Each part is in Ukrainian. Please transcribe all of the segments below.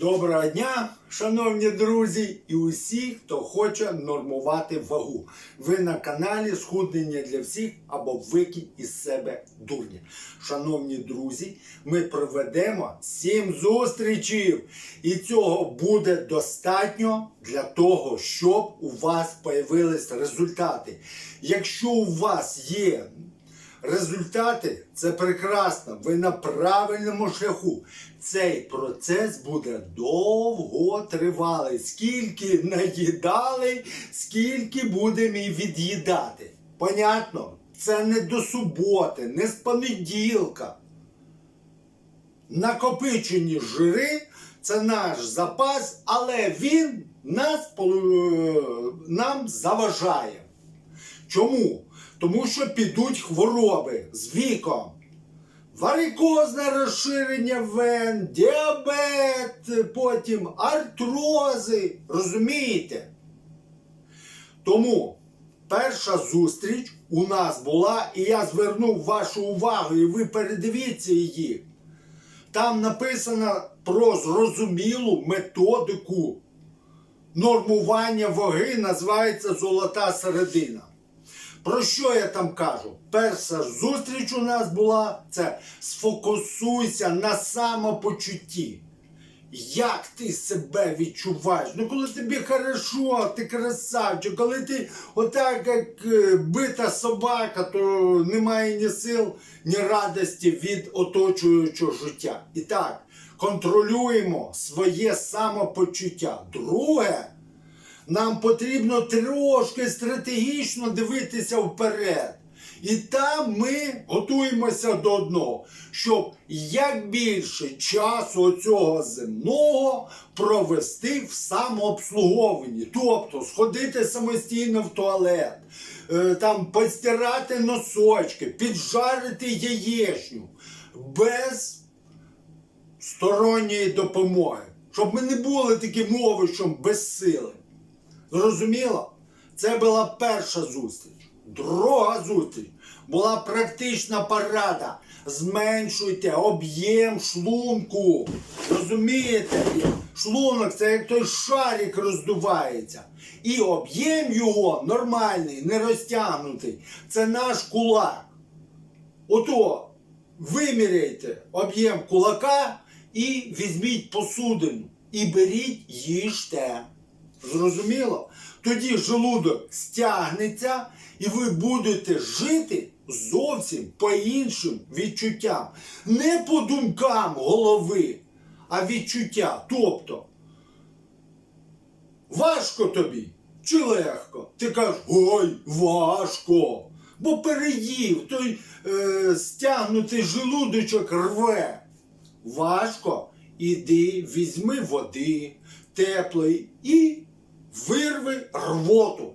Доброго дня, шановні друзі, і усі, хто хоче нормувати вагу. Ви на каналі Схуднення для всіх або Викинь із себе дурня. Шановні друзі, ми проведемо 7 зустрічей, і цього буде достатньо для того, щоб у вас появились результати. Якщо у вас є Результати це прекрасно. Ви на правильному шляху. Цей процес буде довготривалий. Скільки наїдали, скільки будемо і від'їдати. Понятно? Це не до суботи, не з понеділка. Накопичені жири це наш запас, але він нас, нам заважає. Чому? Тому що підуть хвороби з віком. Варикозне розширення вен, діабет, потім артрози. Розумієте? Тому перша зустріч у нас була, і я звернув вашу увагу, і ви передивіться її. Там написано про зрозумілу методику нормування ваги, називається золота середина. Про що я там кажу? Перша зустріч у нас була це сфокусуйся на самопочутті. Як ти себе відчуваєш? Ну, коли тобі хорошо, ти красавчик, коли ти отак, як е, бита собака, то немає ні сил, ні радості від оточуючого життя. І так, контролюємо своє самопочуття. Друге, нам потрібно трошки стратегічно дивитися вперед. І там ми готуємося до одного, щоб як більше часу цього земного провести в самообслуговуванні. Тобто сходити самостійно в туалет, е, там постирати носочки, піджарити яєчню без сторонньої допомоги. Щоб ми не були таким овочем без сили. Зрозуміло? Це була перша зустріч. Друга зустріч була практична порада. Зменшуйте об'єм шлунку. Розумієте? Шлунок це як той шарик роздувається. І об'єм його нормальний, не розтягнутий. Це наш кулак. Ото виміряйте об'єм кулака і візьміть посудину. І беріть, їжте. Зрозуміло? Тоді желудок стягнеться, і ви будете жити зовсім по іншим відчуттям. Не по думкам голови, а відчуття. Тобто, важко тобі чи легко? Ти кажеш, ой, важко. Бо переїв, той е, стягнутий желудочок рве. Важко. Іди, візьми води теплої і вирви рвоту.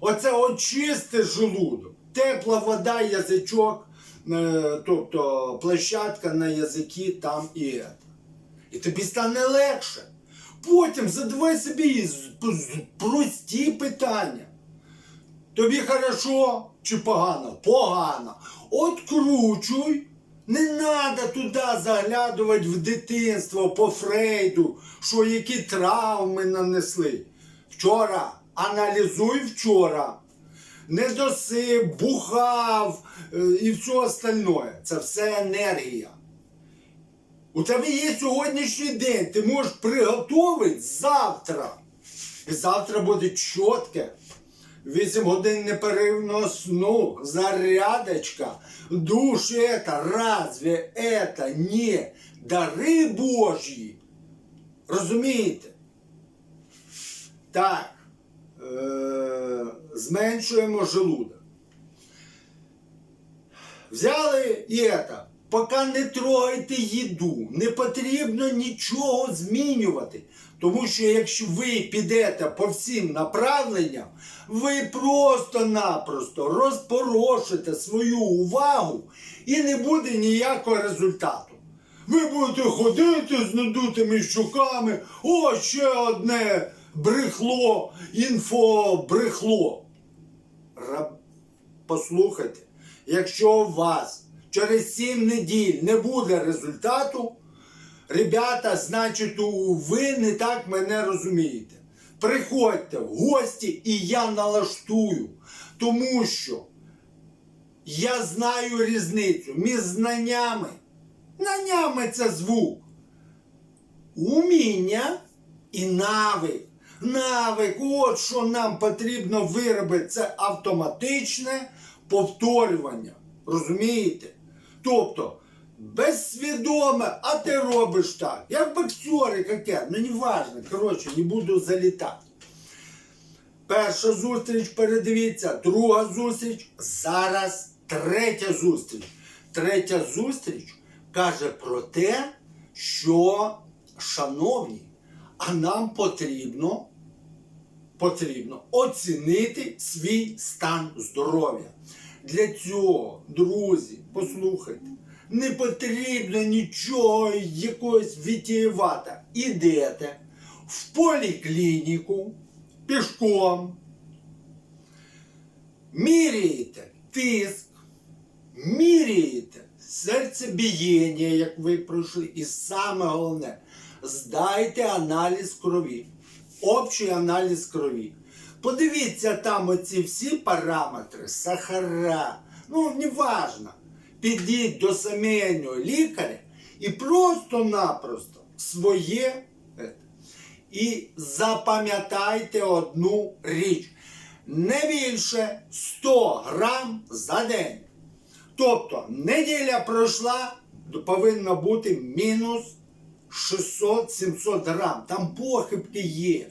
Оце очисти желудок. Тепла вода, язичок, е, тобто площадка на язикі там і це. І тобі стане легше. Потім задавай собі прості питання. Тобі хорошо чи погано? Погано. Откручуй. Не треба туди заглядувати в дитинство по Фрейду, що які травми нанесли. Вчора аналізуй вчора. Недосип, бухав е, і все остальне. Це все енергія. У тебе є сьогоднішній день, ти можеш приготувати завтра. І завтра буде чітке. 8 годин неперивного сну, зарядочка, душ это, разве это не дари Божі? Розумієте? Так, е- зменшуємо желудок. Взяли і это. Поки не трогайте їду, не потрібно нічого змінювати. Тому що якщо ви підете по всім направленням, ви просто-напросто розпорошите свою увагу і не буде ніякого результату. Ви будете ходити з надутими щуками, о, ще одне брехло, інфобрехло. Раб... Послухайте, якщо у вас через 7 неділь не буде результату, ребята, значить, ви не так мене розумієте. Приходьте в гості і я налаштую. Тому що я знаю різницю між знаннями. Знаннями це звук. Уміння і навик. Навик, от що нам потрібно виробити, це автоматичне повторювання. Розумієте? Тобто, безсвідоме, а ти робиш так. Як боксери, яке, ну не важно, коротше, не буду залітати. Перша зустріч передивіться, друга зустріч, зараз третя зустріч. Третя зустріч каже про те, що, шановні, а нам потрібно, потрібно оцінити свій стан здоров'я. Для цього, друзі, послухайте, не потрібно нічого якогось вітіювата. Ідете в поліклініку пішком, міряєте тиск, міряєте серцебієння, як ви пройшли, і саме головне, здайте аналіз крові, общий аналіз крові. Подивіться там оці всі параметри, сахара, ну неважно. Підіть до сімейного лікаря і просто-напросто своє. І запам'ятайте одну річ. Не більше 100 грам за день. Тобто неділя пройшла, повинно бути мінус 600-700 грам. Там похибки є.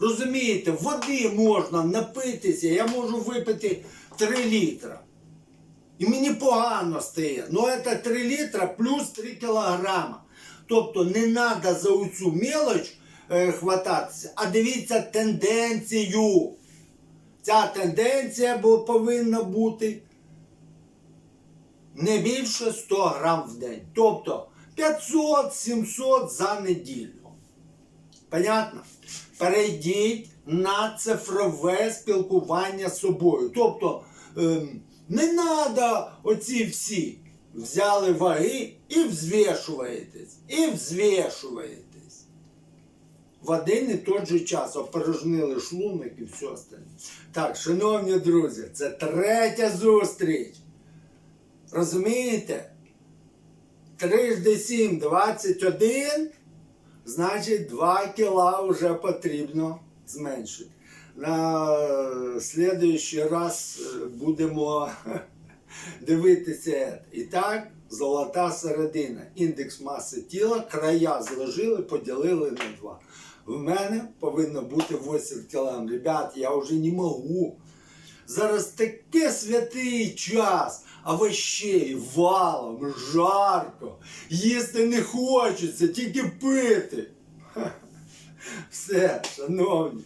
Розумієте, води можна напитися, я можу випити 3 літра. І мені погано стає. Ну це 3 літра плюс 3 кілограма. Тобто не треба за оцю мелоч е, хвататися, а дивіться тенденцію. Ця тенденція повинна бути не більше 100 грам в день. Тобто 500-700 за неділю. Понятно? Перейдіть на цифрове спілкування з собою. Тобто ем, не треба оці всі взяли ваги і взвішуєтесь. І взвішуєтесь. В один і той же час опорожнили шлунок і все остальне. Так, шановні друзі, це третя зустріч. Розумієте? Трижди 7, 21, значить 2 кіла вже потрібно зменшити. На слідуючий раз е, будемо дивитися. І так, золота середина. Індекс маси тіла, края зложили, поділили на 2. В мене повинно бути 8 кг. Ребят, я вже не можу. Зараз таке святий час, а ви ще й валом, жарко, їсти не хочеться, тільки пити. Все, шановні.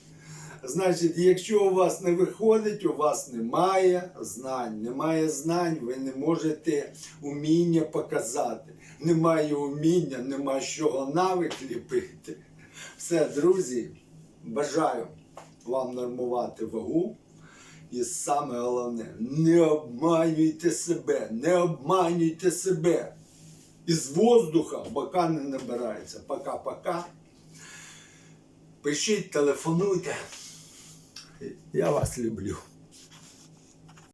Значить, якщо у вас не виходить, у вас немає знань. Немає знань, ви не можете уміння показати. Немає уміння, нема чого навик ліпити. Все, друзі, бажаю вам нормувати вагу. І саме головне, не обманюйте себе, не обманюйте себе. Із воздуха бока не набирається. Пока-пока. Пишіть, телефонуйте. Я вас люблю.